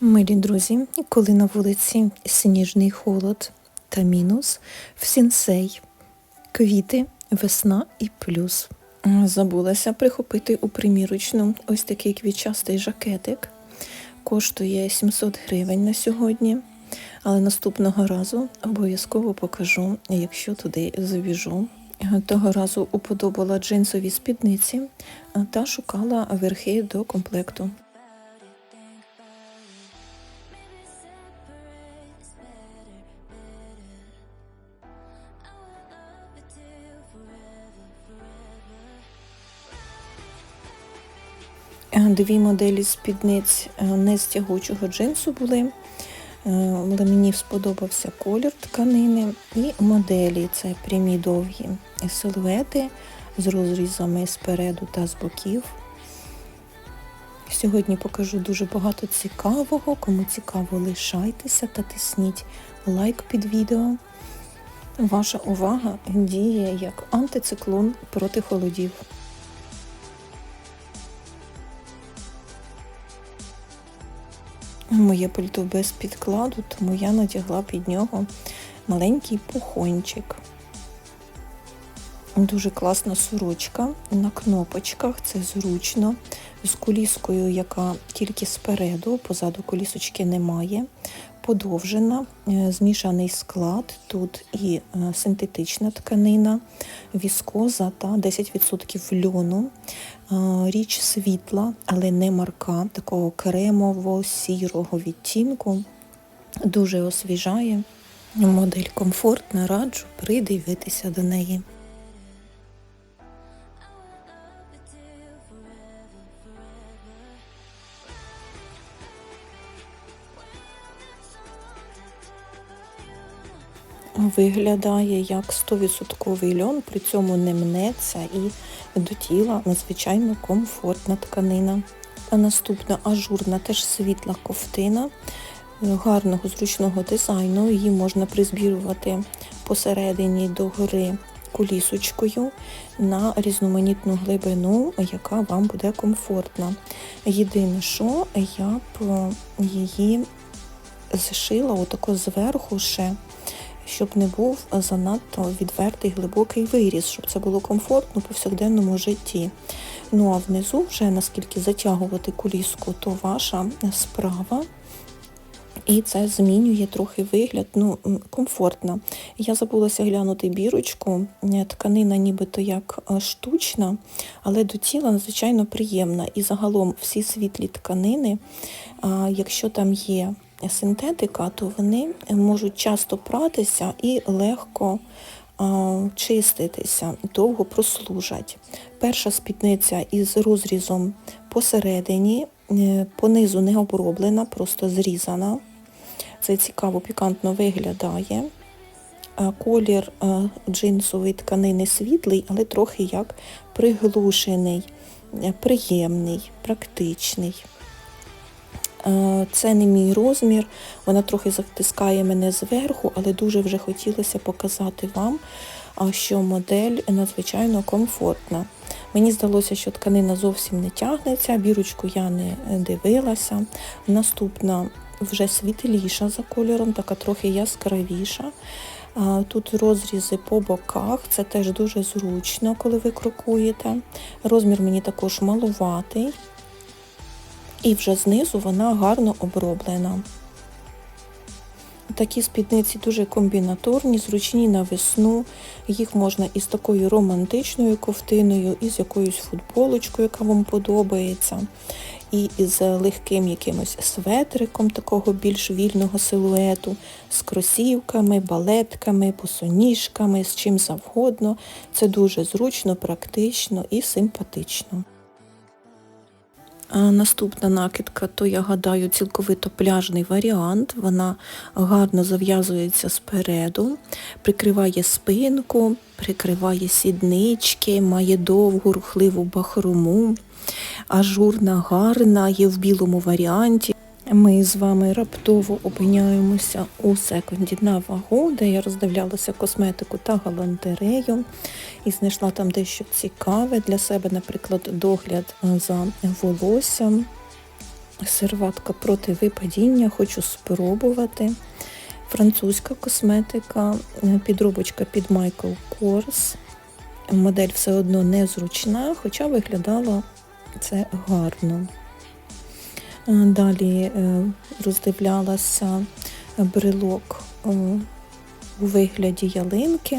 Милі друзі, коли на вулиці сніжний холод та мінус, в сінсей, квіти, весна і плюс. Забулася прихопити у примірочну ось такий квітчастий жакетик. Коштує 700 гривень на сьогодні, але наступного разу обов'язково покажу, якщо туди забіжу. Того разу уподобала джинсові спідниці та шукала верхи до комплекту. Дві моделі спідниць е, не з тягучого джинсу були, але мені сподобався колір тканини і моделі це прямі довгі силуети з розрізами спереду та з боків. Сьогодні покажу дуже багато цікавого. Кому цікаво, лишайтеся та тисніть лайк під відео. Ваша увага діє як антициклон проти холодів. Моє пальто без підкладу, тому я надягла під нього маленький пухончик. Дуже класна сорочка на кнопочках, це зручно, з коліскою, яка тільки спереду, позаду колісочки немає. Подовжена, е, змішаний склад, тут і е, синтетична тканина, віскоза та 10% льону. Е, Річ світла, але не марка, такого кремово-сірого відтінку. Дуже освіжає. Модель комфортна, раджу придивитися до неї. Виглядає як 100% льон, при цьому не мнеться і до тіла надзвичайно комфортна тканина. А наступна ажурна, теж світла ковтина гарного зручного дизайну. Її можна призбірувати посередині до гори кулісочкою на різноманітну глибину, яка вам буде комфортна. Єдине, що я б її зшила отако зверху ще щоб не був занадто відвертий глибокий виріз, щоб це було комфортно у повсякденному житті. Ну а внизу, вже наскільки затягувати куліску, то ваша справа. І це змінює трохи вигляд, ну, комфортно. Я забулася глянути бірочку, тканина нібито як штучна, але до тіла надзвичайно приємна. І загалом всі світлі тканини, якщо там є синтетика, то вони можуть часто пратися і легко чиститися, довго прослужать. Перша спідниця із розрізом посередині, е, понизу не оброблена, просто зрізана. Це цікаво, пікантно виглядає. Колір джинсової тканини світлий, але трохи як приглушений, е, приємний, практичний. Е, це не мій розмір, вона трохи затискає мене зверху, але дуже вже хотілося показати вам, що модель надзвичайно комфортна. Мені здалося, що тканина зовсім не тягнеться, бірочку я не дивилася. Наступна вже світліша за кольором, така трохи яскравіша. Тут розрізи по боках, це теж дуже зручно, коли ви крокуєте. Розмір мені також малуватий. І вже знизу вона гарно оброблена. Такі спідниці дуже комбінаторні, зручні на весну. Їх можна із такою романтичною ковтиною, і з якоюсь футболочкою, яка вам подобається, і з легким якимось светриком такого більш вільного силуету, з кросівками, балетками, босоніжками, з чим завгодно. Це дуже зручно, практично і симпатично. Наступна накидка, то я гадаю, цілковито пляжний варіант. Вона гарно зав'язується спереду, прикриває спинку, прикриває сіднички, має довгу рухливу бахрому, ажурна, гарна, є в білому варіанті. Ми з вами раптово опиняємося у секунді на вагу, де я роздивлялася косметику та галантерею і знайшла там дещо цікаве для себе, наприклад, догляд за волоссям. серватка проти випадіння, хочу спробувати. Французька косметика, е, підробочка під Michael Kors. Модель все одно незручна, хоча виглядало це гарно. Е, Далі е, роздивлялася брелок е, у вигляді ялинки.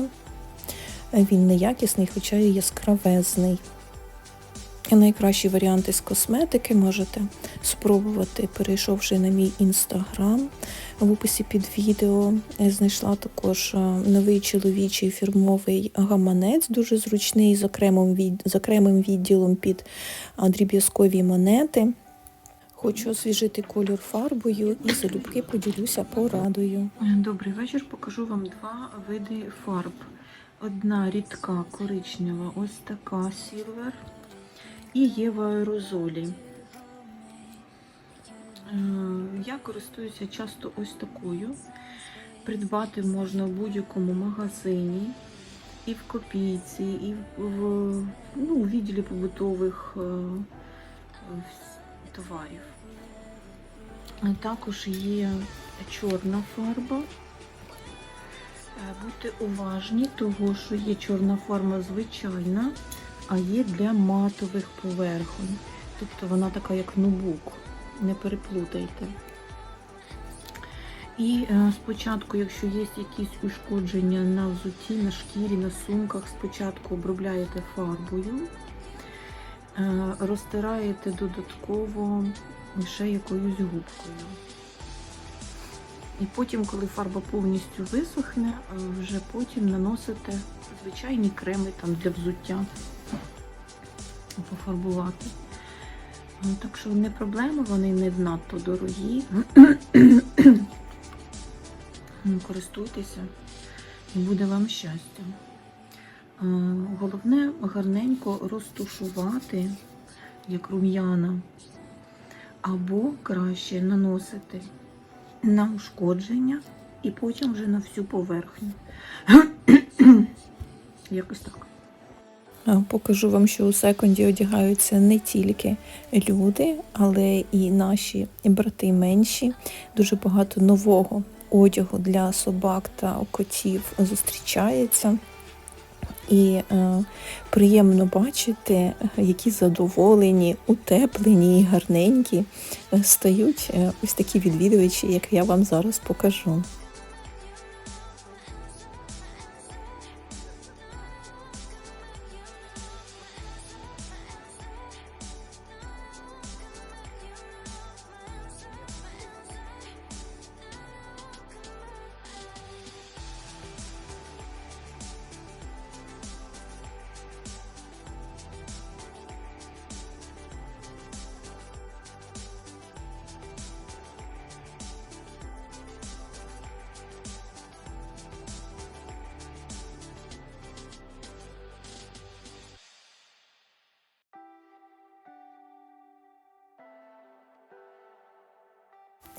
Е, Він неякісний, хоча і яскравезний. Найкращі варіанти з косметики можете спробувати, перейшовши на мій інстаграм. В описі під відео знайшла також е, новий чоловічий фірмовий гаманець, дуже зручний, з окремим відділом під дріб'язкові монети. Хочу освіжити колір фарбою і залюбки поділюся порадою. Добрий вечір. Покажу вам два види фарб. Одна рідка коричнева, ось така сілвер, і є в аерозолі. Е, Я користуюся часто ось такою. Придбати можна в будь-якому магазині, і в копійці, і в, ну, відділі побутових е, товарів. Е, Також є чорна фарба. Е, Будьте уважні, того що є чорна фарба звичайна, а є для матових поверхонь. Тобто вона така, як нубук. Не переплутайте. І е, спочатку, якщо є якісь ушкодження на взутті, на шкірі, на сумках, спочатку обробляєте фарбою, розтираєте додатково ще якоюсь губкою. І потім, коли фарба повністю висохне, е, вже потім наносите звичайні креми там для взуття пофарбувати. Ну, Так що не проблема, вони не надто дорогі. Користуйтеся і буде вам щастя. Е, Головне гарненько розтушувати, як рум'яна, або краще наносити на ушкодження і потім вже на всю поверхню. Якось так. Покажу вам, що у секонді одягаються не тільки люди, але і наші брати менші. Дуже багато нового одягу для собак та котів зустрічається. І е, приємно бачити, які задоволені, утеплені і гарненькі е, стають е, ось такі відвідувачі, як я вам зараз покажу.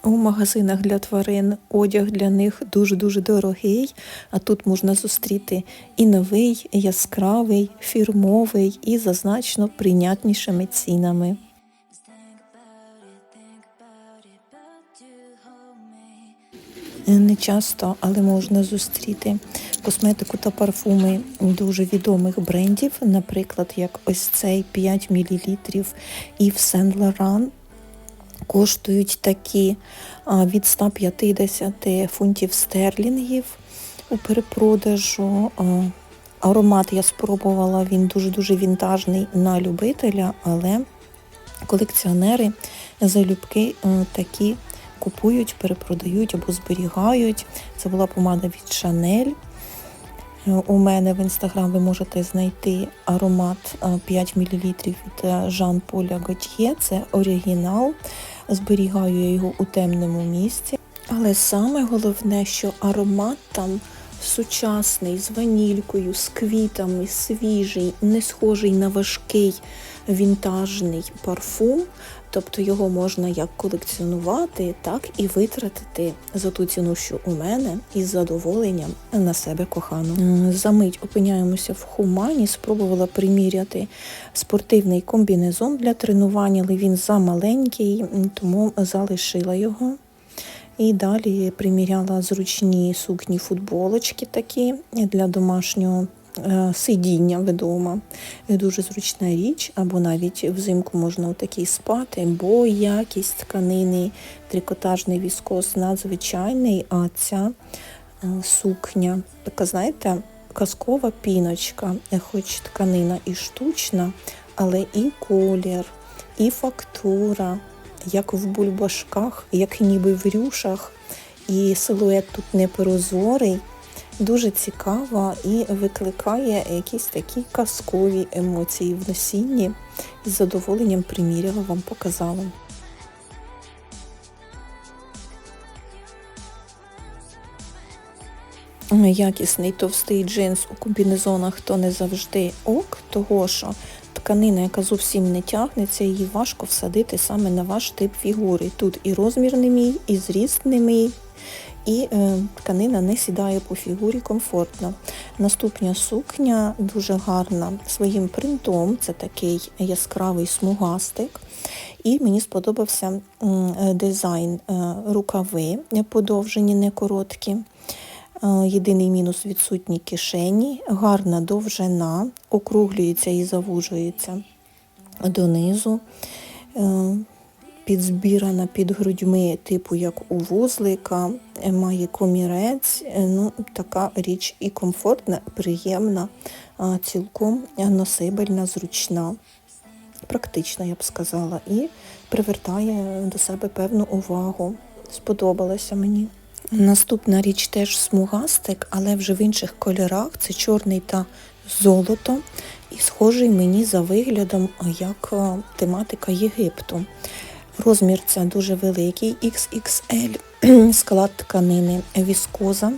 У магазинах для тварин одяг для них дуже-дуже дорогий, а тут можна зустріти і новий, і яскравий, фірмовий і за значно прийнятнішими цінами. Не часто, але можна зустріти косметику та парфуми дуже відомих брендів, наприклад, як ось цей 5 мл Yves Saint Laurent коштують такі від 150 фунтів стерлінгів у перепродажу. Аромат я спробувала, він дуже-дуже вінтажний на любителя, але колекціонери залюбки такі купують, перепродають або зберігають. Це була помада від Chanel. У мене в інстаграм ви можете знайти аромат 5 мл від Жан Поля Готьє. Це оригінал. Зберігаю я його у темному місці. Але саме головне, що аромат там сучасний, з ванількою, з квітами, свіжий, не схожий на важкий вінтажний парфум. Тобто його можна як колекціонувати, так і витратити за ту ціну, що у мене, із задоволенням на себе кохану. М, Замить опиняємося в хумані, спробувала приміряти спортивний комбінезон для тренування, але він замаленький, тому залишила його. І далі приміряла зручні сукні футболочки такі для домашнього е, сидіння вдома. Е, Дуже зручна річ, або навіть взимку можна отакій спати, бо якість тканини, трикотажний віскоз надзвичайний, а ця е, сукня, така, знаєте, казкова піночка, хоч тканина і штучна, але і колір, і фактура, як в бульбашках, як ніби в рюшах, і силует тут не прозорий. Дуже цікава і викликає якісь такі казкові емоції в носінні. З задоволенням приміряла, вам показала. Якісний товстий джинс у комбінезонах то не завжди ок, того що тканина, яка зовсім не тягнеться, її важко всадити саме на ваш тип фігури. Тут і розмір не мій, і зріст не мій, і е, тканина не сідає по фігурі комфортно. Наступна сукня дуже гарна своїм принтом, це такий яскравий смугастик. І мені сподобався е, дизайн е, рукави подовжені, не короткі. Е, Єдиний мінус відсутні кишені, гарна довжина, округлюється і завужується донизу. Е, Підзбірана під грудьми, типу як у вузлика, е, має комірець. Ну, така річ і комфортна, приємна, цілком носибельна, зручна, практична, я б сказала, і привертає до себе певну увагу. Сподобалося мені. Наступна річ теж смугастик, але вже в інших кольорах. Це чорний та золото. І схожий мені за виглядом як тематика Єгипту. Розмір це дуже великий, XXL, склад тканини віскоза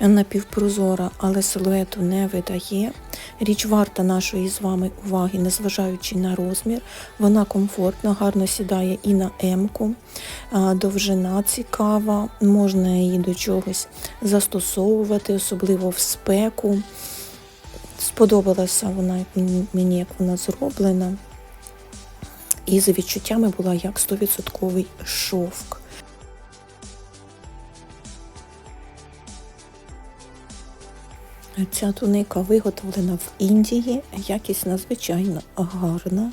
напівпрозора, але силуету не видає. Річ варта нашої з вами уваги, незважаючи на розмір. Вона комфортна, гарно сідає і на М-ку. Довжина цікава, можна її до чогось застосовувати, особливо в спеку. Сподобалася вона мені- як вона зроблена. І за відчуттями була як 100% шовк. Ця туника виготовлена в Індії, якість надзвичайно гарна.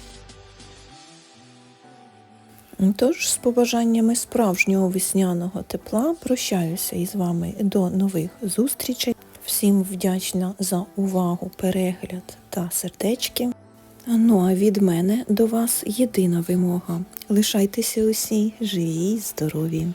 Тож, з побажаннями справжнього весняного тепла прощаюся із вами до нових зустрічей. Всім вдячна за увагу, перегляд та сердечки. Ну а від мене до вас єдина вимога. Лишайтеся усі живі й здорові.